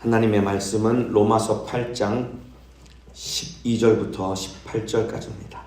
하나님의 말씀은 로마서 8장 12절부터 18절까지입니다.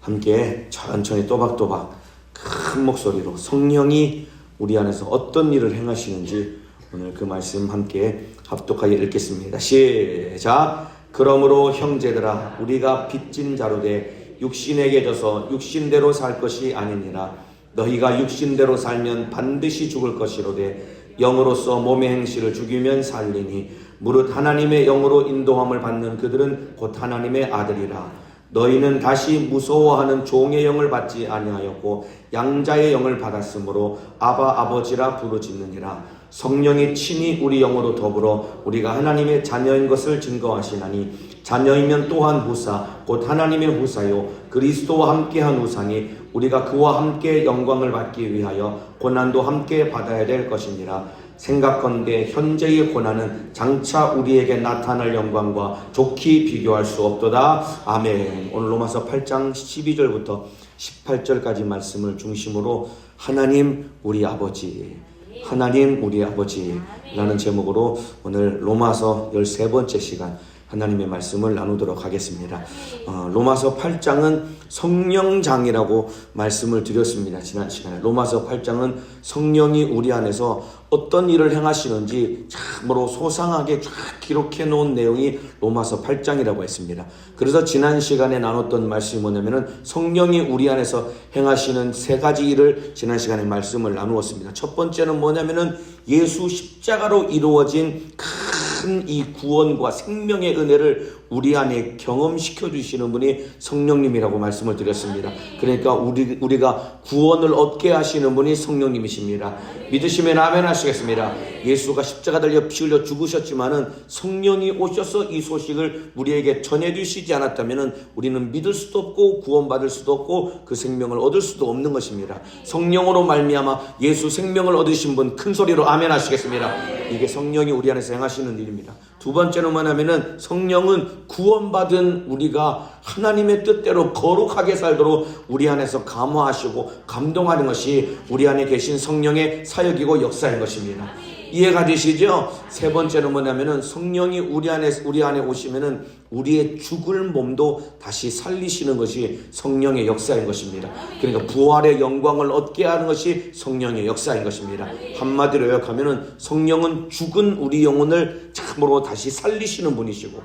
함께 천천히 또박또박 큰 목소리로 성령이 우리 안에서 어떤 일을 행하시는지 오늘 그 말씀 함께 합독하여 읽겠습니다. 시작. 그러므로 형제들아 우리가 빚진 자로 돼 육신에게 져서 육신대로 살 것이 아니니라 너희가 육신대로 살면 반드시 죽을 것이로되 영으로서 몸의 행실을 죽이면 살리니 무릇 하나님의 영으로 인도함을 받는 그들은 곧 하나님의 아들이라. 너희는 다시 무서워하는 종의 영을 받지 아니하였고 양자의 영을 받았으므로 아바 아버지라 부르짖느니라. 성령이 친히 우리 영으로 더불어 우리가 하나님의 자녀인 것을 증거하시나니 자녀이면 또한 후사 곧 하나님의 후사요 그리스도와 함께한 후사니 우리가 그와 함께 영광을 받기 위하여 고난도 함께 받아야 될 것이니라 생각건대 현재의 고난은 장차 우리에게 나타날 영광과 좋게 비교할 수 없도다. 아멘. 오늘 로마서 8장 12절부터 18절까지 말씀을 중심으로 하나님 우리 아버지 하나님 우리 아버지라는 제목으로 오늘 로마서 13번째 시간 하나님의 말씀을 나누도록 하겠습니다. 어, 로마서 8장은 성령장이라고 말씀을 드렸습니다. 지난 시간에. 로마서 8장은 성령이 우리 안에서 어떤 일을 행하시는지 참으로 소상하게 쫙 기록해 놓은 내용이 로마서 8장이라고 했습니다. 그래서 지난 시간에 나눴던 말씀이 뭐냐면은 성령이 우리 안에서 행하시는 세 가지 일을 지난 시간에 말씀을 나누었습니다. 첫 번째는 뭐냐면은 예수 십자가로 이루어진 큰 이 구원과 생명의 은혜를 우리 안에 경험시켜 주시는 분이 성령님이라고 말씀을 드렸습니다. 그러니까 우리 우리가 구원을 얻게 하시는 분이 성령님이십니다. 믿으시면 아멘 하시겠습니다. 예수가 십자가 달려 피 흘려 죽으셨지만은 성령이 오셔서 이 소식을 우리에게 전해 주시지 않았다면은 우리는 믿을 수도 없고 구원받을 수도 없고 그 생명을 얻을 수도 없는 것입니다. 성령으로 말미암아 예수 생명을 얻으신 분 큰 소리로 아멘 하시겠습니다. 이게 성령이 우리 안에서 행하시는 일입니다. 두 번째는 뭐냐면은 성령은 구원받은 우리가 하나님의 뜻대로 거룩하게 살도록 우리 안에서 감화하시고 감동하는 것이 우리 안에 계신 성령의 사역이고 역사인 것입니다. 이해가 되시죠? 세 번째는 뭐냐면은 성령이 우리 안에 우리 안에 오시면은 우리의 죽을 몸도 다시 살리시는 것이 성령의 역사인 것입니다. 그러니까 부활의 영광을 얻게 하는 것이 성령의 역사인 것입니다. 한마디로 요약하면은 성령은 죽은 우리 영혼을 참으로 다시 살리시는 분이시고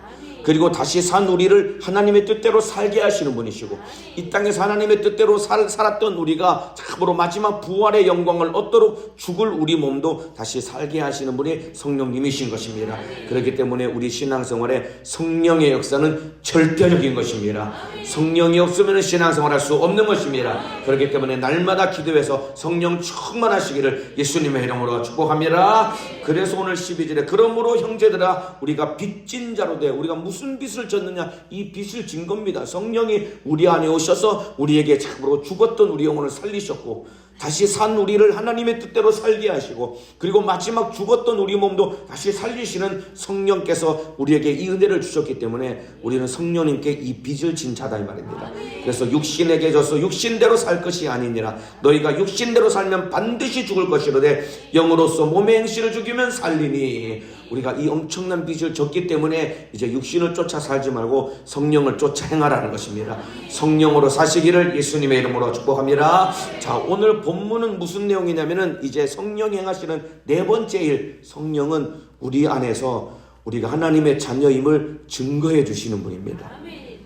그리고 다시 산 우리를 하나님의 뜻대로 살게 하시는 분이시고 이 땅에서 하나님의 뜻대로 살, 살았던 우리가 참으로 마지막 부활의 영광을 얻도록 죽을 우리 몸도 다시 살게 하시는 분이 성령님이신 것입니다. 그렇기 때문에 우리 신앙생활에 성령의 역사는 절대적인 것입니다. 성령이 없으면 신앙생활 할 수 없는 것입니다. 그렇기 때문에 날마다 기도해서 성령 충만하시기를 예수님의 이름으로 축복합니다. 그래서 오늘 12절에 그러므로 형제들아 우리가 빚진 자로 돼 우리가 무슨 빚을 졌느냐 이 빚을 진 겁니다. 성령이 우리 안에 오셔서 우리에게 참으로 죽었던 우리 영혼을 살리셨고 다시 산 우리를 하나님의 뜻대로 살게 하시고 그리고 마지막 죽었던 우리 몸도 다시 살리시는 성령께서 우리에게 이 은혜를 주셨기 때문에 우리는 성령님께 이 빚을 진 자다 이 말입니다. 그래서 육신에게 져서 육신대로 살 것이 아니니라 너희가 육신대로 살면 반드시 죽을 것이로되 영으로서 몸의 행실을 죽이면 살리니 우리가 이 엄청난 빚을 졌기 때문에 이제 육신을 쫓아 살지 말고 성령을 쫓아 행하라는 것입니다. 성령으로 사시기를 예수님의 이름으로 축복합니다. 자, 오늘 본문은 무슨 내용이냐면은 이제 성령 행하시는 네 번째 일, 성령은 우리 안에서 우리가 하나님의 자녀임을 증거해 주시는 분입니다.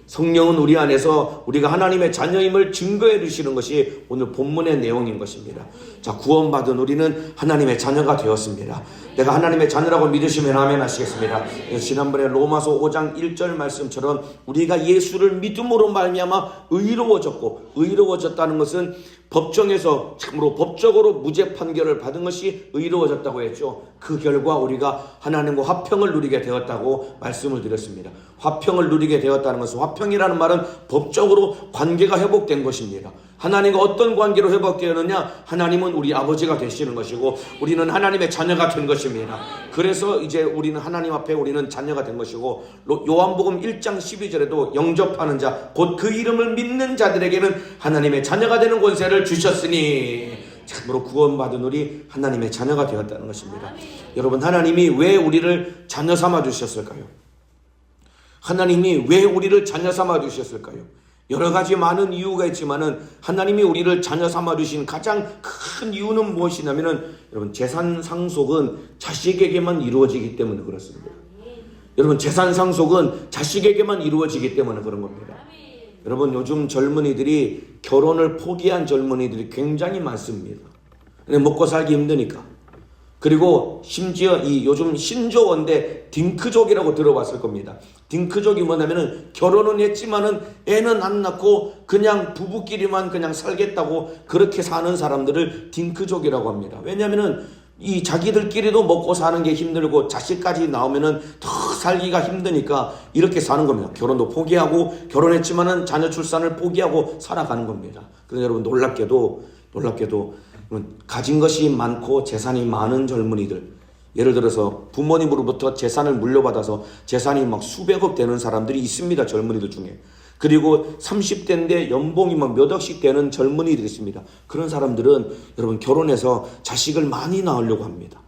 성령은 우리 안에서 우리가 하나님의 자녀임을 증거해 주시는 것이 오늘 본문의 내용인 것입니다. 자, 구원받은 우리는 하나님의 자녀가 되었습니다. 내가 하나님의 자녀라고 믿으시면 아멘 하시겠습니다. 지난번에 로마서 5장 1절 말씀처럼 우리가 예수를 믿음으로 말미암아 의로워졌고 의로워졌다는 것은 법정에서 참으로 법적으로 무죄 판결을 받은 것이 의로워졌다고 했죠. 그 결과 우리가 하나님과 화평을 누리게 되었다고 말씀을 드렸습니다. 화평을 누리게 되었다는 것은 화평이라는 말은 법적으로 관계가 회복된 것입니다. 하나님과 어떤 관계로 회복되었느냐? 하나님은 우리 아버지가 되시는 것이고 우리는 하나님의 자녀가 된 것입니다. 그래서 이제 우리는 하나님 앞에 우리는 자녀가 된 것이고 요한복음 1장 12절에도 영접하는 자 곧 그 이름을 믿는 자들에게는 하나님의 자녀가 되는 권세를 주셨으니 참으로 구원받은 우리 하나님의 자녀가 되었다는 것입니다. 여러분 하나님이 왜 우리를 자녀 삼아 주셨을까요? 하나님이 왜 우리를 자녀 삼아 주셨을까요? 여러 가지 많은 이유가 있지만은 하나님이 우리를 자녀 삼아 주신 가장 큰 이유는 무엇이냐면은 여러분 재산 상속은 자식에게만 이루어지기 때문에 그렇습니다. 여러분 재산 상속은 자식에게만 이루어지기 때문에 그런 겁니다. 여러분 요즘 젊은이들이 결혼을 포기한 젊은이들이 굉장히 많습니다. 먹고 살기 힘드니까. 그리고 심지어 이 요즘 신조어인데 딩크족이라고 들어봤을 겁니다. 딩크족이 뭐냐면은 결혼은 했지만은 애는 안 낳고 그냥 부부끼리만 그냥 살겠다고 그렇게 사는 사람들을 딩크족이라고 합니다. 왜냐면은 이 자기들끼리도 먹고 사는 게 힘들고 자식까지 나오면은 더 살기가 힘드니까 이렇게 사는 겁니다. 결혼도 포기하고 결혼했지만은 자녀 출산을 포기하고 살아가는 겁니다. 그런데 여러분 놀랍게도 놀랍게도 가진 것이 많고 재산이 많은 젊은이들 예를 들어서 부모님으로부터 재산을 물려받아서 재산이 막 수백억 되는 사람들이 있습니다. 젊은이들 중에. 그리고 30대인데 연봉이 막 몇 억씩 되는 젊은이들이 있습니다. 그런 사람들은 여러분 결혼해서 자식을 많이 낳으려고 합니다.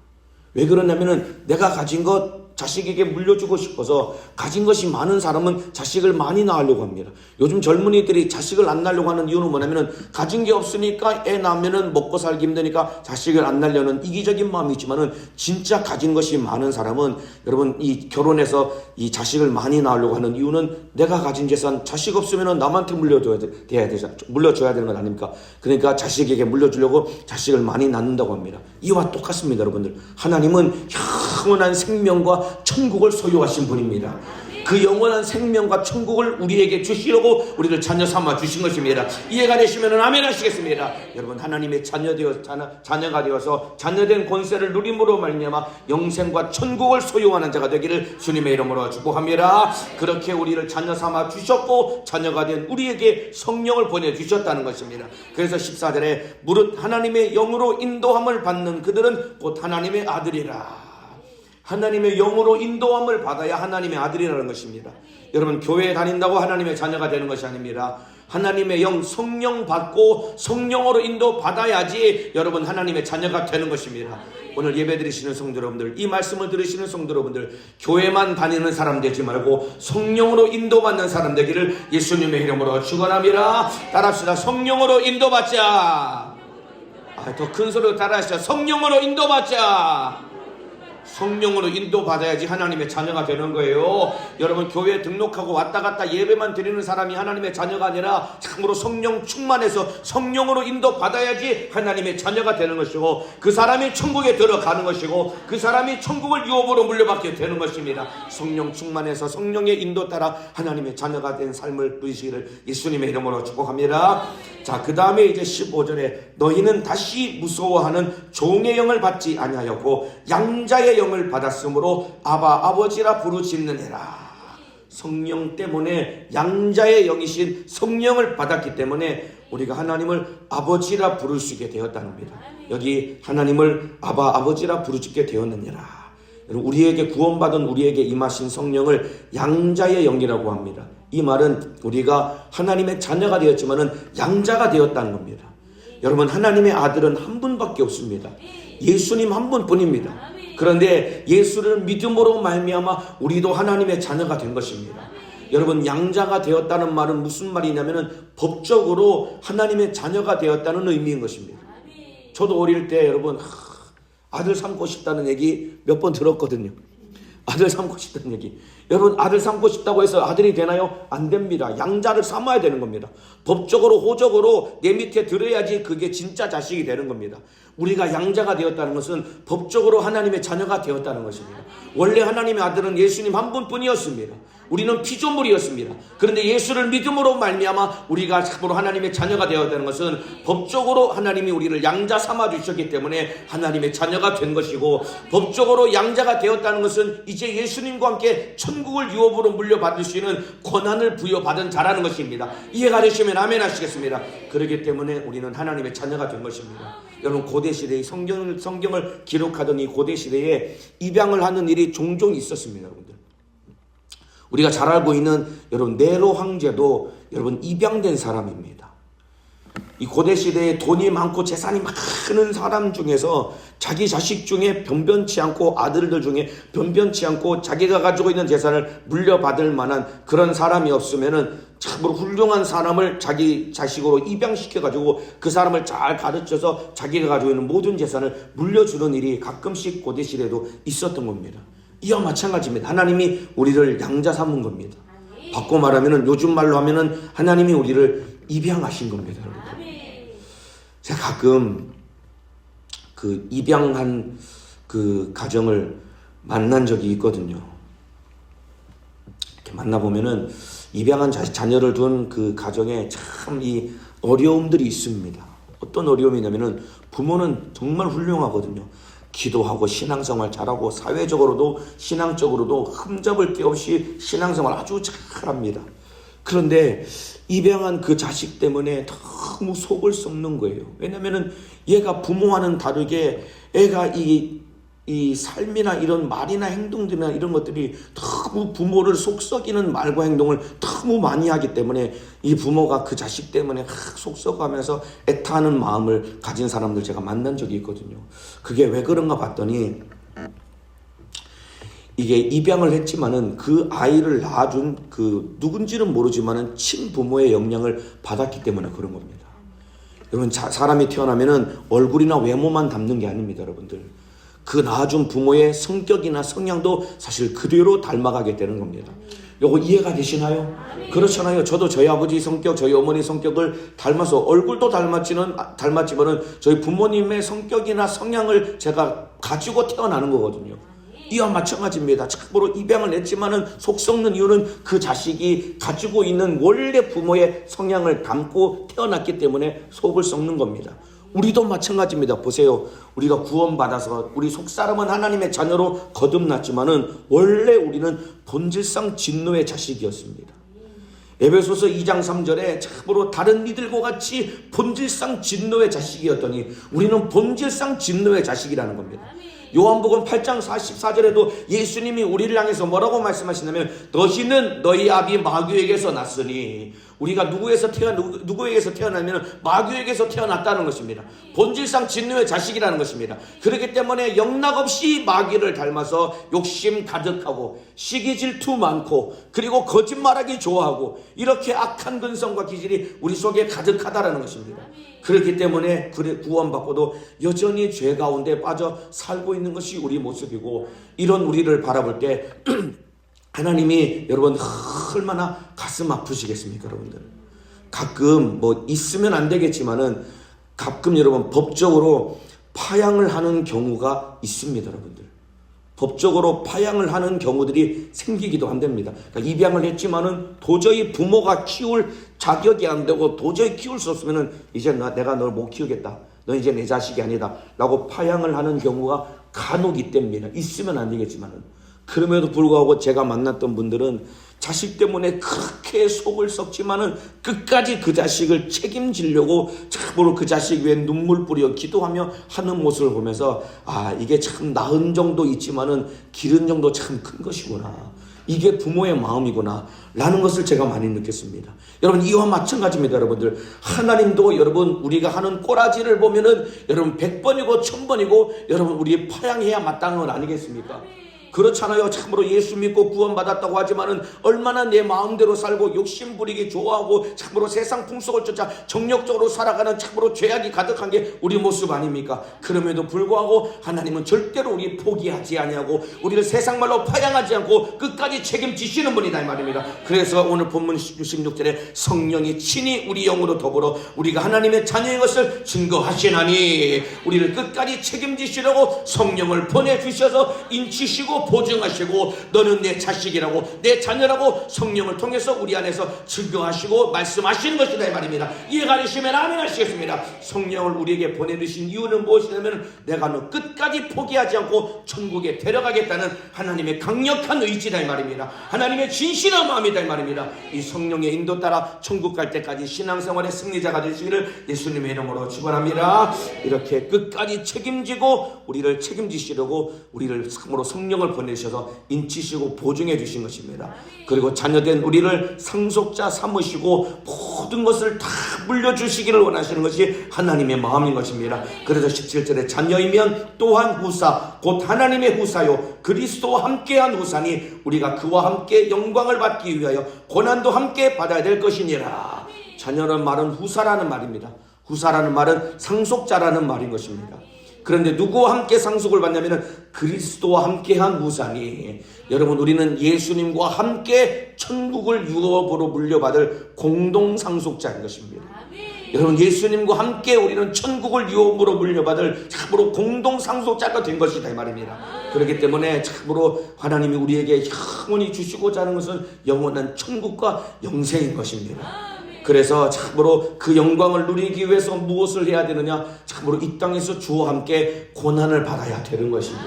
왜 그러냐면은 내가 가진 것 자식에게 물려주고 싶어서 가진 것이 많은 사람은 자식을 많이 낳으려고 합니다. 요즘 젊은이들이 자식을 안 낳으려고 하는 이유는 뭐냐면은 가진 게 없으니까 애 낳으면은 먹고 살기 힘드니까 자식을 안 낳으려는 이기적인 마음이 있지만은 진짜 가진 것이 많은 사람은 여러분 이 결혼해서 이 자식을 많이 낳으려고 하는 이유는 내가 가진 재산 자식 없으면은 남한테 물려줘야 되자 물려줘야 되는 건 아닙니까? 그러니까 자식에게 물려주려고 자식을 많이 낳는다고 합니다. 이와 똑같습니다, 여러분들. 하나님은 영원한 생명과 천국을 소유하신 분입니다. 그 영원한 생명과 천국을 우리에게 주시려고 우리를 자녀 삼아 주신 것입니다. 이해가 되시면 아멘 하시겠습니다. 여러분 하나님의 자녀 되어 자녀, 자녀 가 되어서 자녀된 권세를 누림으로 말미암아 영생과 천국을 소유하는 자가 되기를 주님의 이름으로 축복합니다. 그렇게 우리를 자녀 삼아 주셨고 자녀가 된 우리에게 성령을 보내 주셨다는 것입니다. 그래서 14절에 무릇 하나님의 영으로 인도함을 받는 그들은 곧 하나님의 아들이라. 하나님의 영으로 인도함을 받아야 하나님의 아들이라는 것입니다. 여러분 교회에 다닌다고 하나님의 자녀가 되는 것이 아닙니다. 하나님의 영 성령 받고 성령으로 인도 받아야지 여러분 하나님의 자녀가 되는 것입니다. 오늘 예배 드리시는 성도 여러분들 이 말씀을 들으시는 성도 여러분들 교회만 다니는 사람 되지 말고 성령으로 인도받는 사람 되기를 예수님의 이름으로 축원합니다. 따라합시다. 성령으로 인도받자. 아, 더 큰 소리로 따라하시죠. 성령으로 인도받자. 성령으로 인도받아야지 하나님의 자녀가 되는 거예요. 여러분 교회에 등록하고 왔다 갔다 예배만 드리는 사람이 하나님의 자녀가 아니라 참으로 성령 충만해서 성령으로 인도받아야지 하나님의 자녀가 되는 것이고 그 사람이 천국에 들어가는 것이고 그 사람이 천국을 유업으로 물려받게 되는 것입니다. 성령 충만해서 성령의 인도 따라 하나님의 자녀가 된 삶을 누리시기를 예수님의 이름으로 축복합니다. 자, 그 다음에 이제 15절에 너희는 다시 무서워하는 종의 영을 받지 아니하였고 양자의 영을 받았으므로 아바 아버지라 부르짖느니라. 성령 때문에 양자의 영이신 성령을 받았기 때문에 우리가 하나님을 아버지라 부를 수 있게 되었다는 겁니다. 여기 하나님을 아바 아버지라 부르짖게 되었느니라. 우리에게 구원받은 우리에게 임하신 성령을 양자의 영이라고 합니다. 이 말은 우리가 하나님의 자녀가 되었지만은 양자가 되었다는 겁니다. 여러분 하나님의 아들은 한 분밖에 없습니다. 예수님 한 분뿐입니다. 그런데 예수를 믿음으로 말미암아 우리도 하나님의 자녀가 된 것입니다. 여러분 양자가 되었다는 말은 무슨 말이냐면은 법적으로 하나님의 자녀가 되었다는 의미인 것입니다. 저도 어릴 때 여러분 아들 삼고 싶다는 얘기 몇 번 들었거든요. 아들 삼고 싶다는 얘기. 여러분 아들 삼고 싶다고 해서 아들이 되나요? 안 됩니다. 양자를 삼아야 되는 겁니다. 법적으로 호적으로 내 밑에 들어야지 그게 진짜 자식이 되는 겁니다. 우리가 양자가 되었다는 것은 법적으로 하나님의 자녀가 되었다는 것입니다. 원래 하나님의 아들은 예수님 한 분뿐이었습니다. 우리는 피조물이었습니다. 그런데 예수를 믿음으로 말미암아 우리가 참으로 하나님의 자녀가 되었다는 것은 법적으로 하나님이 우리를 양자 삼아 주셨기 때문에 하나님의 자녀가 된 것이고 법적으로 양자가 되었다는 것은 이제 예수님과 함께 천국을 유업으로 물려받을 수 있는 권한을 부여받은 자라는 것입니다. 이해가 되시면 아멘 하시겠습니다. 그렇기 때문에 우리는 하나님의 자녀가 된 것입니다. 여러분 고대 시대에 성경을 성경을 기록하던 이 고대 시대에 입양을 하는 일이 종종 있었습니다, 여러분들. 우리가 잘 알고 있는 여러분 네로 황제도 여러분 입양된 사람입니다. 이 고대 시대에 돈이 많고 재산이 많은 사람 중에서 자기 자식 중에 변변치 않고 아들들 중에 변변치 않고 자기가 가지고 있는 재산을 물려받을 만한 그런 사람이 없으면은 참으로 훌륭한 사람을 자기 자식으로 입양시켜 가지고 그 사람을 잘 가르쳐서 자기가 가지고 있는 모든 재산을 물려주는 일이 가끔씩 고대 시대에도 있었던 겁니다. 이와 마찬가지입니다. 하나님이 우리를 양자 삼은 겁니다. 바꿔 말하면은 요즘 말로 하면은 하나님이 우리를 입양하신 겁니다, 여러분. 제가 가끔 그 입양한 그 가정을 만난 적이 있거든요. 이렇게 만나보면은 입양한 자, 자녀를 둔 그 가정에 참 이 어려움들이 있습니다. 어떤 어려움이냐면은 부모는 정말 훌륭하거든요. 기도하고 신앙생활 잘하고 사회적으로도 신앙적으로도 흠잡을 게 없이 신앙생활 아주 잘합니다. 그런데 입양한 그 자식 때문에 너무 속을 썩는 거예요. 왜냐면은 얘가 부모와는 다르게 애가 이, 이 삶이나 이런 말이나 행동들이나 이런 것들이 너무 부모를 속썩이는 말과 행동을 너무 많이 하기 때문에 이 부모가 그 자식 때문에 속썩하면서 애타는 마음을 가진 사람들 제가 만난 적이 있거든요. 그게 왜 그런가 봤더니 이게 입양을 했지만은 그 아이를 낳아준 그 누군지는 모르지만은 친부모의 영향을 받았기 때문에 그런 겁니다. 여러분 자, 사람이 태어나면은 얼굴이나 외모만 담는 게 아닙니다, 여러분들. 그 낳아준 부모의 성격이나 성향도 사실 그대로 닮아가게 되는 겁니다. 요거 이해가 되시나요? 그렇잖아요. 저도 저희 아버지 성격, 저희 어머니 성격을 닮아서 얼굴도 닮았지는 닮았지만은 저희 부모님의 성격이나 성향을 제가 가지고 태어나는 거거든요. 이와 마찬가지입니다. 참고로 입양을 했지만은 속 썩는 이유는 그 자식이 가지고 있는 원래 부모의 성향을 담고 태어났기 때문에 속을 썩는 겁니다. 우리도 마찬가지입니다. 보세요. 우리가 구원받아서 우리 속사람은 하나님의 자녀로 거듭났지만은 원래 우리는 본질상 진노의 자식이었습니다. 에베소서 2장 3절에 참으로 다른 이들과 같이 본질상 진노의 자식이었더니 우리는 본질상 진노의 자식이라는 겁니다. 요한복음 8장 44절에도 예수님이 우리를 향해서 뭐라고 말씀하시냐면 너희는 너희 아비 마귀에게서 났으니 우리가 누구에서 태어 누구, 누구에게서 태어나면 마귀에게서 태어났다는 것입니다. 본질상 진노의 자식이라는 것입니다. 그렇기 때문에 영락 없이 마귀를 닮아서 욕심 가득하고 시기 질투 많고 그리고 거짓말하기 좋아하고 이렇게 악한 근성과 기질이 우리 속에 가득하다라는 것입니다. 그렇기 때문에 구원받고도 여전히 죄 가운데 빠져 살고 있는 것이 우리 모습이고 이런 우리를 바라볼 때 하나님이 여러분 얼마나 가슴 아프시겠습니까, 여러분들? 가끔 뭐 있으면 안 되겠지만은 가끔 여러분 법적으로 파양을 하는 경우가 있습니다, 여러분들. 법적으로 파양을 하는 경우들이 생기기도 한답니다. 그러니까 입양을 했지만은 도저히 부모가 키울 자격이 안 되고 도저히 키울 수 없으면은 이제 나, 내가 널 못 키우겠다. 너 이제 내 자식이 아니다. 라고 파양을 하는 경우가 간혹 있답니다. 있으면 안 되겠지만은. 그럼에도 불구하고 제가 만났던 분들은 자식 때문에 그렇게 속을 썩지만은 끝까지 그 자식을 책임지려고 참으로 그 자식 위에 눈물 뿌려 기도하며 하는 모습을 보면서 아 이게 참 나은 정도 있지만은 기른 정도 참 큰 것이구나. 이게 부모의 마음이구나. 라는 것을 제가 많이 느꼈습니다. 여러분, 이와 마찬가지입니다, 여러분들. 하나님도 여러분, 우리가 하는 꼬라지를 보면은 여러분, 100번이고 1000번이고 여러분, 우리 파양해야 마땅한 건 아니겠습니까? 그렇잖아요. 참으로 예수 믿고 구원받았다고 하지만은 얼마나 내 마음대로 살고 욕심 부리기 좋아하고 참으로 세상 풍속을 쫓아 정력적으로 살아가는 참으로 죄악이 가득한 게 우리 모습 아닙니까? 그럼에도 불구하고 하나님은 절대로 우리 포기하지 아니하고 우리를 세상 말로 파양하지 않고 끝까지 책임지시는 분이다 이 말입니다. 그래서 오늘 본문 16절에 성령이 친히 우리 영으로 더불어 우리가 하나님의 자녀인 것을 증거하시나니 우리를 끝까지 책임지시려고 성령을 보내주셔서 인치시고 보증하시고 너는 내 자식이라고 내 자녀라고 성령을 통해서 우리 안에서 증거하시고 말씀하시는 것이다 이 말입니다. 이해가 되시면 아멘 하시겠습니다. 성령을 우리에게 보내주신 이유는 무엇이냐면 내가 너 끝까지 포기하지 않고 천국에 데려가겠다는 하나님의 강력한 의지다 이 말입니다. 하나님의 진실한 마음이다 이 말입니다. 이 성령의 인도 따라 천국 갈 때까지 신앙생활의 승리자가 되시기를 예수님의 이름으로 축원합니다. 이렇게 끝까지 책임지고 우리를 책임지시려고 우리를 참으로 성령을 영광을 보내셔서 인치시고 보증해 주신 것입니다. 그리고 자녀된 우리를 상속자 삼으시고 모든 것을 다 물려주시기를 원하시는 것이 하나님의 마음인 것입니다. 그래서 17절에 자녀이면 또한 후사, 곧 하나님의 후사요, 그리스도와 함께한 후사니 우리가 그와 함께 영광을 받기 위하여 고난도 함께 받아야 될 것이니라. 자녀는 말은 후사라는 말입니다. 후사라는 말은 상속자라는 말인 것입니다. 그런데 누구와 함께 상속을 받냐면은 그리스도와 함께한 후사니 여러분 우리는 예수님과 함께 천국을 유업으로 물려받을 공동 상속자인 것입니다. 여러분 예수님과 함께 우리는 천국을 유업으로 물려받을 참으로 공동 상속자가 된 것이다 이 말입니다. 그렇기 때문에 참으로 하나님이 우리에게 영원히 주시고자 하는 것은 영원한 천국과 영생인 것입니다. 그래서 참으로 그 영광을 누리기 위해서 무엇을 해야 되느냐? 참으로 이 땅에서 주와 함께 고난을 받아야 되는 것입니다.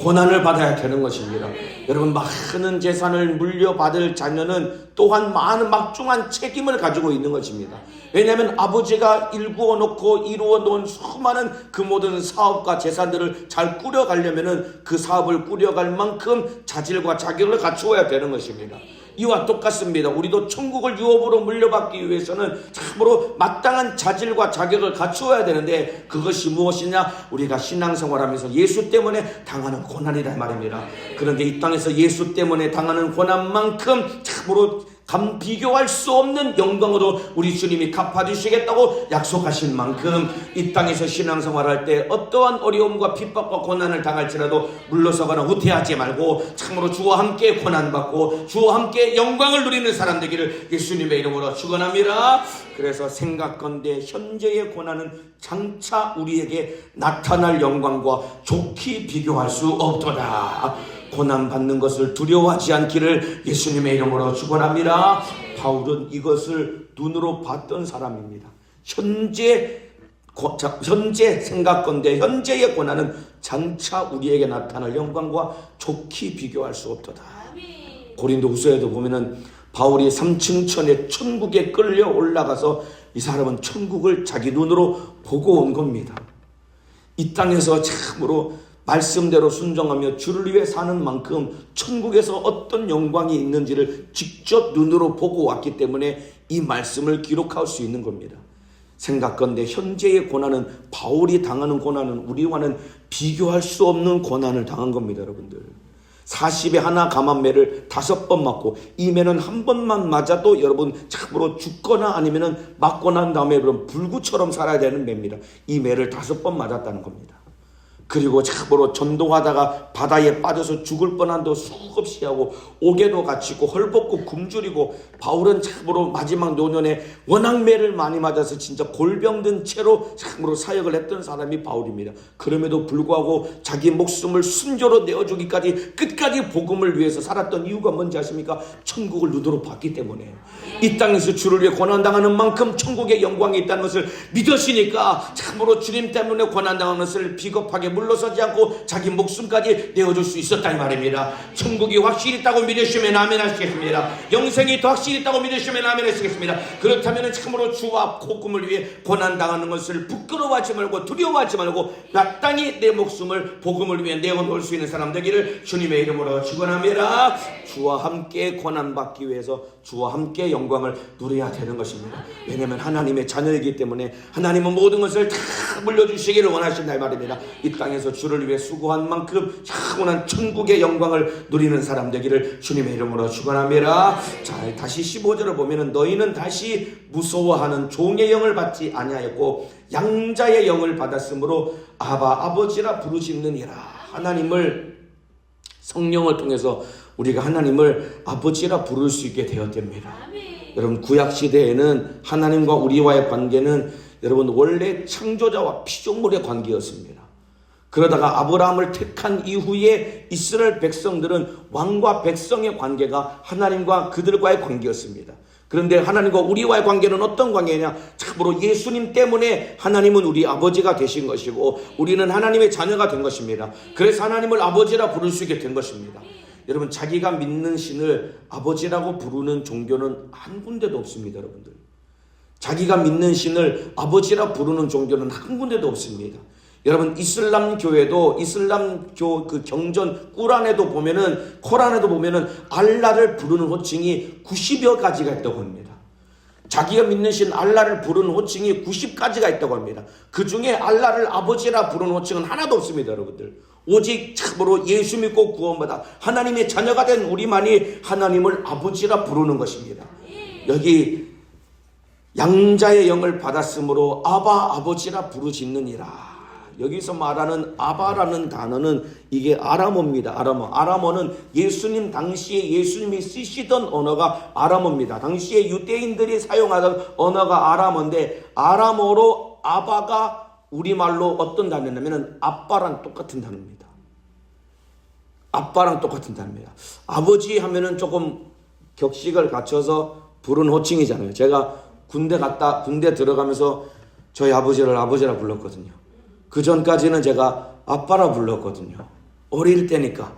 고난을 받아야 되는 것입니다. 여러분 많은 재산을 물려받을 자녀는 또한 많은 막중한 책임을 가지고 있는 것입니다. 왜냐하면 아버지가 일구어 놓고 이루어 놓은 수많은 그 모든 사업과 재산들을 잘 꾸려가려면은 그 사업을 꾸려갈 만큼 자질과 자격을 갖추어야 되는 것입니다. 이와 똑같습니다. 우리도 천국을 유업으로 물려받기 위해서는 참으로 마땅한 자질과 자격을 갖추어야 되는데 그것이 무엇이냐? 우리가 신앙생활하면서 예수 때문에 당하는 고난이란 말입니다. 그런데 이 땅에서 예수 때문에 당하는 고난만큼 참으로 감 비교할 수 없는 영광으로 우리 주님이 갚아주시겠다고 약속하신 만큼 이 땅에서 신앙생활할 때 어떠한 어려움과 핍박과 고난을 당할지라도 물러서거나 후퇴하지 말고 참으로 주와 함께 고난받고 주와 함께 영광을 누리는 사람 되기를 예수님의 이름으로 축원합니다. 그래서 생각건대 현재의 고난은 장차 우리에게 나타날 영광과 좋게 비교할 수 없도다. 고난 받는 것을 두려워하지 않기를 예수님의 이름으로 축원합니다. 바울은 이것을 눈으로 봤던 사람입니다. 현재 현재 생각건대 현재의 고난은 장차 우리에게 나타날 영광과 좋게 비교할 수 없도다. 고린도 후서에도 보면은 바울이 삼층천의 천국에 끌려 올라가서 이 사람은 천국을 자기 눈으로 보고 온 겁니다. 이 땅에서 참으로 말씀대로 순종하며 주를 위해 사는 만큼 천국에서 어떤 영광이 있는지를 직접 눈으로 보고 왔기 때문에 이 말씀을 기록할 수 있는 겁니다. 생각건대 현재의 고난은 바울이 당하는 고난은 우리와는 비교할 수 없는 고난을 당한 겁니다, 여러분들. 40에 하나 감한 매를 다섯 번 맞고 이 매는 한 번만 맞아도 여러분 참으로 죽거나 아니면은 맞고 난 다음에 그럼 불구처럼 살아야 되는 매입니다. 이 매를 다섯 번 맞았다는 겁니다. 그리고 참으로 전동하다가 바다에 빠져서 죽을 뻔한도 수없이 하고 옥에도 갇히고 헐벗고 굶주리고 바울은 참으로 마지막 노년에 워낙 매를 많이 맞아서 진짜 골병든 채로 참으로 사역을 했던 사람이 바울입니다. 그럼에도 불구하고 자기 목숨을 순조로 내어주기까지 끝까지 복음을 위해서 살았던 이유가 뭔지 아십니까? 천국을 눈으로 봤기 때문에 이 땅에서 주를 위해 고난당하는 만큼 천국의 영광이 있다는 것을 믿으시니까 참으로 주님 때문에 고난당하는 것을 비겁하게 물러서지 않고 자기 목숨까지 내어줄 수 있었다는 말입니다. 천국이 확실히 있다고 믿으시면 아멘 하시겠습니다. 영생이 더 확실히 있다고 믿으시면 아멘 하시겠습니다. 그렇다면 참으로 주와 복음을 위해 고난당하는 것을 부끄러워하지 말고 두려워하지 말고 마땅히 내 목숨을 복음을 위해 내어놓을 수 있는 사람 되기를 주님의 이름으로 축원합니다. 주와 함께 고난받기 위해서 주와 함께 영광을 누려야 되는 것입니다. 왜냐하면 하나님의 자녀이기 때문에 하나님은 모든 것을 다 물려주시기를 원하신다 이 말입니다. 이 땅 에서 주를 위해 수고한 만큼 영원한 천국의 영광을 누리는 사람 되기를 주님의 이름으로 축원합니다. 자, 다시 15절을 보면은 너희는 다시 무서워하는 종의 영을 받지 아니하였고 양자의 영을 받았으므로 아바 아버지라 부르시느니라. 하나님을 성령을 통해서 우리가 하나님을 아버지라 부를 수 있게 되었답니다. 여러분 구약 시대에는 하나님과 우리와의 관계는 여러분 원래 창조자와 피조물의 관계였습니다. 그러다가 아브라함을 택한 이후에 이스라엘 백성들은 왕과 백성의 관계가 하나님과 그들과의 관계였습니다. 그런데 하나님과 우리와의 관계는 어떤 관계냐? 참으로 예수님 때문에 하나님은 우리 아버지가 되신 것이고 우리는 하나님의 자녀가 된 것입니다. 그래서 하나님을 아버지라 부를 수 있게 된 것입니다. 여러분 자기가 믿는 신을 아버지라고 부르는 종교는 한 군데도 없습니다, 여러분들. 자기가 믿는 신을 아버지라 부르는 종교는 한 군데도 없습니다. 여러분 이슬람 교회도 이슬람 교 그 경전 꾸란에도 보면은 코란에도 보면은 알라를 부르는 호칭이 90여 가지가 있다고 합니다. 자기가 믿는 신 알라를 부르는 호칭이 90가지가 있다고 합니다. 그 중에 알라를 아버지라 부르는 호칭은 하나도 없습니다, 여러분들. 오직 참으로 예수 믿고 구원받아 하나님의 자녀가 된 우리만이 하나님을 아버지라 부르는 것입니다. 여기 양자의 영을 받았으므로 아바 아버지라 부르짖느니라. 여기서 말하는 아바라는 단어는 이게 아람어입니다. 아람어. 아람어는 예수님 당시에 예수님이 쓰시던 언어가 아람어입니다. 당시에 유대인들이 사용하던 언어가 아람어인데 아람어로 아바가 우리말로 어떤 단어냐면은 아빠랑 똑같은 단어입니다. 아빠랑 똑같은 단어입니다. 아버지 하면은 조금 격식을 갖춰서 부른 호칭이잖아요. 제가 군대 갔다 군대 들어가면서 저희 아버지를 아버지라 불렀거든요. 그 전까지는 제가 아빠라 불렀거든요. 어릴 때니까.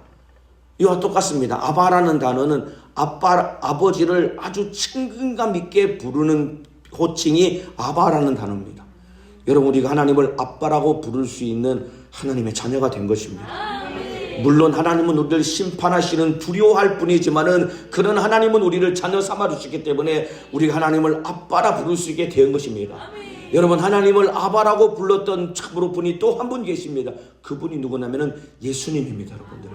이와 똑같습니다. 아바라는 단어는 아빠, 아버지를 아주 친근감 있게 부르는 호칭이 아바라는 단어입니다. 여러분, 우리가 하나님을 아빠라고 부를 수 있는 하나님의 자녀가 된 것입니다. 물론 하나님은 우리를 심판하시는 두려워할 뿐이지만은 그런 하나님은 우리를 자녀 삼아 주시기 때문에 우리가 하나님을 아빠라 부를 수 있게 된 것입니다. 여러분 하나님을 아바라고 불렀던 참으로 분이 또 한 분 계십니다. 그분이 누구냐면은 예수님입니다, 여러분들.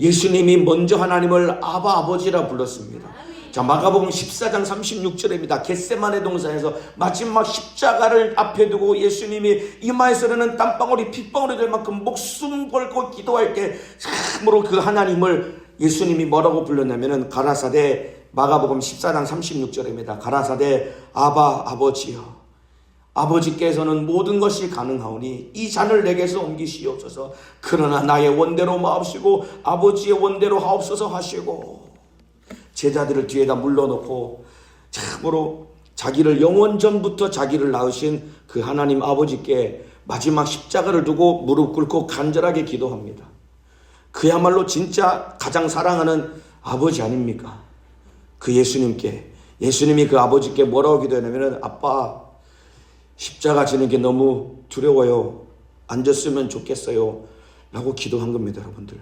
예수님이 먼저 하나님을 아바 아버지라 불렀습니다. 자, 마가복음 14장 36절입니다. 겟세만의 동산에서 마지막 십자가를 앞에 두고 예수님이 이마에서 흐르는 땀방울이 핏방울이 될 만큼 목숨 걸고 기도할 때 참으로 그 하나님을 예수님이 뭐라고 불렀냐면은 가라사대 마가복음 14장 36절입니다. 가라사대 아바 아버지여 아버지께서는 모든 것이 가능하오니 이 잔을 내게서 옮기시옵소서. 그러나 나의 원대로 마옵시고 아버지의 원대로 하옵소서 하시고 제자들을 뒤에다 물러놓고 참으로 자기를 영원 전부터 자기를 낳으신 그 하나님 아버지께 마지막 십자가를 두고 무릎 꿇고 간절하게 기도합니다. 그야말로 진짜 가장 사랑하는 아버지 아닙니까? 그 예수님께 예수님이 그 아버지께 뭐라고 기도했냐면은 아빠 십자가 지는 게 너무 두려워요. 앉았으면 좋겠어요. 라고 기도한 겁니다, 여러분들.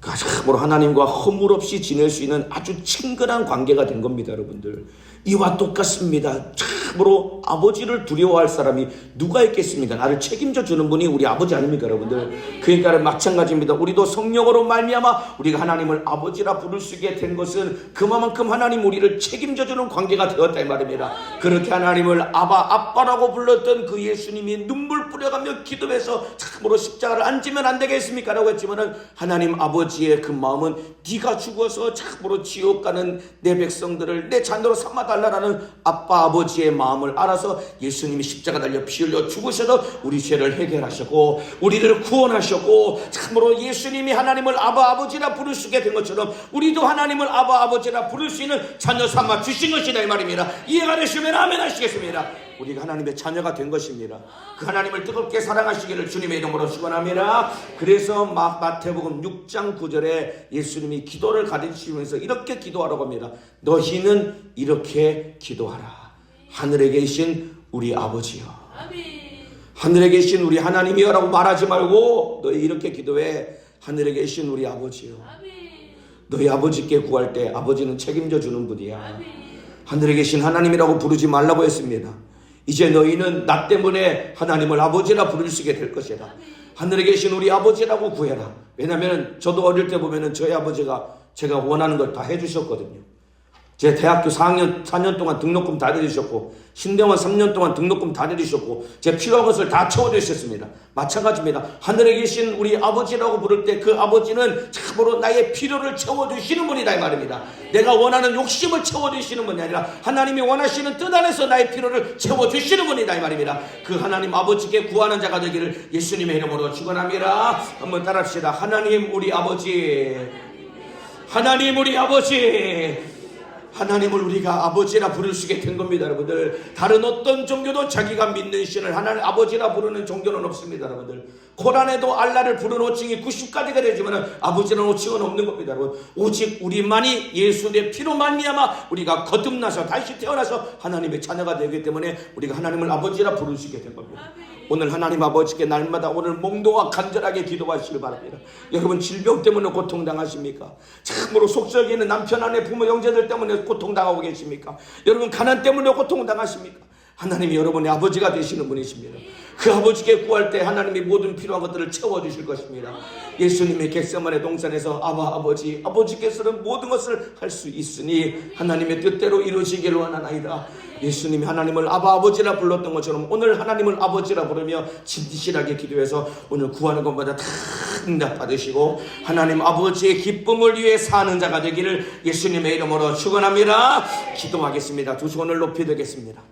그 참으로 하나님과 허물 없이 지낼 수 있는 아주 친근한 관계가 된 겁니다, 여러분들. 이와 똑같습니다. 참으로 아버지를 두려워할 사람이 누가 있겠습니까? 나를 책임져 주는 분이 우리 아버지 아닙니까, 여러분들? 그러니까 마찬가지입니다. 우리도 성령으로 말미암아 우리가 하나님을 아버지라 부를 수 있게 된 것은 그만큼 하나님 우리를 책임져 주는 관계가 되었다 이 말입니다. 그렇게 하나님을 아바 아빠라고 불렀던 그 예수님이 눈물 뿌려가며 기도해서 참으로 십자가를 안 지면 안 되겠습니까? 라고 했지만은 하나님 아버지의 그 마음은 네가 죽어서 참으로 지옥 가는 내 백성들을 내 자녀로 삼아 달라라는 아빠 아버지의 마음을 알아서 예수님이 십자가 달려 피 흘려 죽으셔서 우리 죄를 해결하셨고 우리를 구원하셨고 참으로 예수님이 하나님을 아바 아버지라 부를 수 있게 된 것처럼 우리도 하나님을 아바 아버지라 부를 수 있는 자녀 삼아 주신 것이다 이 말입니다. 이해가 되시면 아멘 하시겠습니다. 우리가 하나님의 자녀가 된 것입니다. 그 하나님을 뜨겁게 사랑하시기를 주님의 이름으로 축원합니다. 그래서 마, 마태복음 6장 9절에 예수님이 기도를 가르치면서 이렇게 기도하라고 합니다. 너희는 이렇게 기도하라. 하늘에 계신 우리 아버지여. 하늘에 계신 우리 하나님이여라고 말하지 말고 너희 이렇게 기도해. 하늘에 계신 우리 아버지여. 너희 아버지께 구할 때 아버지는 책임져 주는 분이야. 하늘에 계신 하나님이라고 부르지 말라고 했습니다. 이제 너희는 나 때문에 하나님을 아버지라 부를 수 있게 될 것이다. 하늘에 계신 우리 아버지라고 구해라. 왜냐하면 저도 어릴 때 보면은 저희 아버지가 제가 원하는 걸 다 해주셨거든요. 제 대학교 4학년, 4년 동안 등록금 다 내주셨고, 신대원 3년 동안 등록금 다 내주셨고, 제 필요한 것을 다 채워주셨습니다. 마찬가지입니다. 하늘에 계신 우리 아버지라고 부를 때 그 아버지는 참으로 나의 필요를 채워주시는 분이다, 이 말입니다. 내가 원하는 욕심을 채워주시는 분이 아니라 하나님이 원하시는 뜻 안에서 나의 필요를 채워주시는 분이다, 이 말입니다. 그 하나님 아버지께 구하는 자가 되기를 예수님의 이름으로 축원합니다. 한번 따라합시다. 하나님 우리 아버지. 하나님 우리 아버지. 하나님을 우리가 아버지라 부를 수 있게 된 겁니다, 여러분들. 다른 어떤 종교도 자기가 믿는 신을 하나님 아버지라 부르는 종교는 없습니다, 여러분들. 고란에도 알라를 부른 호칭이 90가지가 되지만 아버지는 호칭은 없는 겁니다 여러분 오직 우리만이 예수의 피로 말미암아 우리가 거듭나서 다시 태어나서 하나님의 자녀가 되기 때문에 우리가 하나님을 아버지라 부르시게 된 겁니다 오늘 하나님 아버지께 날마다 오늘 몽도와 간절하게 기도하시길 바랍니다. 여러분 질병 때문에 고통당하십니까? 참으로 속썩이는 남편 아내 부모 형제들 때문에 고통당하고 계십니까? 여러분 가난 때문에 고통당하십니까? 하나님이 여러분의 아버지가 되시는 분이십니다. 그 아버지께 구할 때 하나님이 모든 필요한 것들을 채워주실 것입니다. 예수님의 겟세만의 동산에서 아바 아버지 아버지께서는 모든 것을 할 수 있으니 하나님의 뜻대로 이루시기를 원하나이다. 예수님이 하나님을 아바 아버지라 불렀던 것처럼 오늘 하나님을 아버지라 부르며 진실하게 기도해서 오늘 구하는 것마다 다 응답 받으시고 하나님 아버지의 기쁨을 위해 사는 자가 되기를 예수님의 이름으로 축원합니다. 기도하겠습니다. 두 손을 높이 들겠습니다.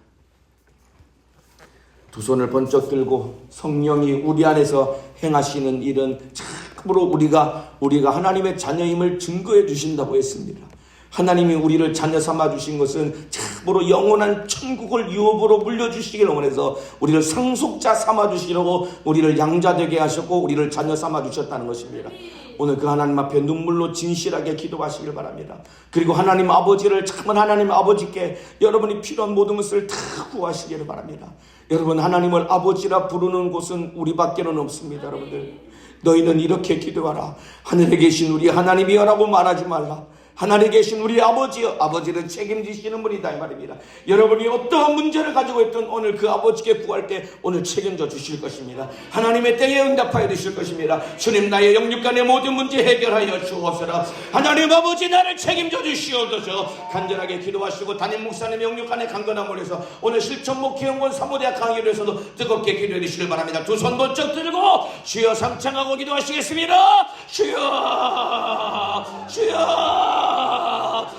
두 손을 번쩍 들고 성령이 우리 안에서 행하시는 일은 참으로 우리가 우리가 하나님의 자녀임을 증거해 주신다고 했습니다. 하나님이 우리를 자녀 삼아 주신 것은 참으로 영원한 천국을 유업으로 물려주시기를 원해서 우리를 상속자 삼아 주시려고 우리를 양자 되게 하셨고 우리를 자녀 삼아 주셨다는 것입니다. 오늘 그 하나님 앞에 눈물로 진실하게 기도하시길 바랍니다. 그리고 하나님 아버지를 참은 하나님 아버지께 여러분이 필요한 모든 것을 다 구하시기를 바랍니다. 여러분 하나님을 아버지라 부르는 곳은 우리밖에는 없습니다, 여러분들. 너희는 이렇게 기도하라. 하늘에 계신 우리 하나님이여라고 말하지 말라. 하늘에 계신 우리 아버지여 아버지는 책임지시는 분이다 이 말입니다. 여러분이 어떠한 문제를 가지고 있든 오늘 그 아버지께 구할 때 오늘 책임져 주실 것입니다. 하나님의 때에 응답하여 주실 것입니다. 주님 나의 영육간의 모든 문제 해결하여 주옵소서. 하나님 아버지 나를 책임져 주시옵소서. 간절하게 기도하시고 담임 목사님 영육간의 강건함을 위해서 오늘 실천 목회연구원 사모대학 강의를 위해서도 뜨겁게 기도해 주시길 바랍니다. 두 손 번쩍 들고 주여 삼창하고 기도하시겠습니다. 주여 주여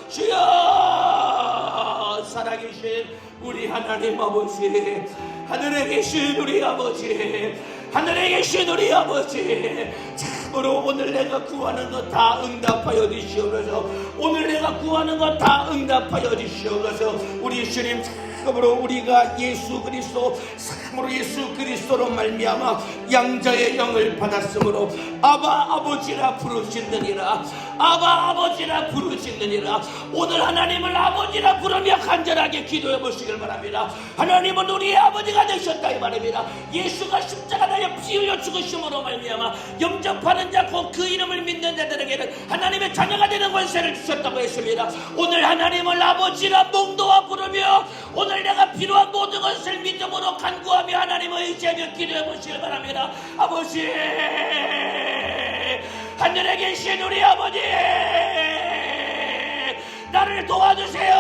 주여 살아계신 우리 하나님 아버지 하늘에 계신 우리 아버지 하늘에 계신 우리 아버지 참으로 오늘 내가 구하는 것 다 응답하여 주시옵소서. 오늘 내가 구하는 것 다 응답하여 주시옵소서. 우리 주님 참으로 우리가 예수 그리스도 참으로 예수 그리스도로 말미암아 양자의 영을 받았으므로 아바 아버지라 부르시느니라. 아바 아버지라 부르시느니라. 오늘 하나님을 아버지라 부르며 간절하게 기도해 보시길 바랍니다. 하나님은 우리의 아버지가 되셨다 이 말입니다. 예수가 십자가에 피 흘려 죽으심으로 말미암아 영접하는 자곧그 이름을 믿는 자들에게는 하나님의 자녀가 되는 권세를 주셨다고 했습니다. 오늘 하나님을 아버지라 몽도와 부르며 오늘 내가 필요한 모든 것을 믿음으로 간구하며 하나님을 의지하며 기도해 보시길 바랍니다 아버지 하늘에 계신 우리 아버지 나를 도와주세요.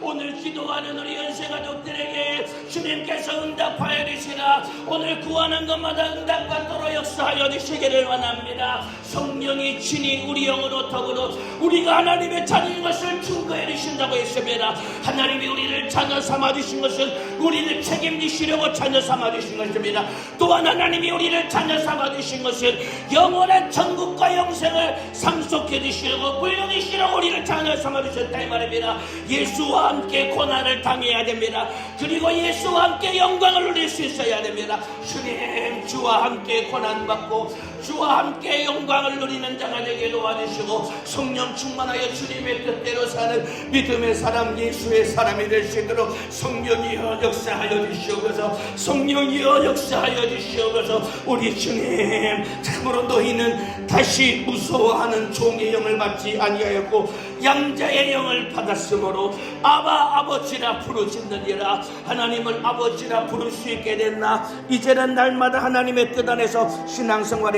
오늘 기도하는 우리 연세 가족들에게 주님께서 응답하여 주시라. 오늘 구하는 것마다 응답받도록 역사하여 주시기를 원합니다. 성령이 친히 우리 영으로 더불어 우리가 하나님의 자녀인 것을 증거해 주신다고 했습니다. 하나님이 우리를 자녀 삼아 주신 것은 우리를 책임지시려고 자녀 삼아 주신 것입니다. 또한 하나님이 우리를 자녀 삼아 주신 것은 영원한 천국과 영생을 상속해 주시려고 물려주시려고 우리를 자녀 삼아 주셨다 이 말입니다. 예수와 함께 고난을 당해야 됩니다. 그리고 예수와 함께 영광을 누릴 수 있어야 됩니다. 주님 주와 함께 고난받고 주와 함께 영광을 누리는 자가 되게 도와주시고 성령 충만하여 주님의 뜻대로 사는 믿음의 사람 예수의 사람이 될 수 있도록 성령이여 역사하여 주시옵소서. 성령이여 역사하여 주시옵소서. 우리 주님 참으로 너희는 다시 무서워하는 종의 영을 받지 아니하였고 양자의 영을 받았으므로 아바 아버지라 부르짖느니라. 하나님을 아버지라 부를 수 있게 됐나? 이제는 날마다 하나님의 뜻 안에서 신앙생활에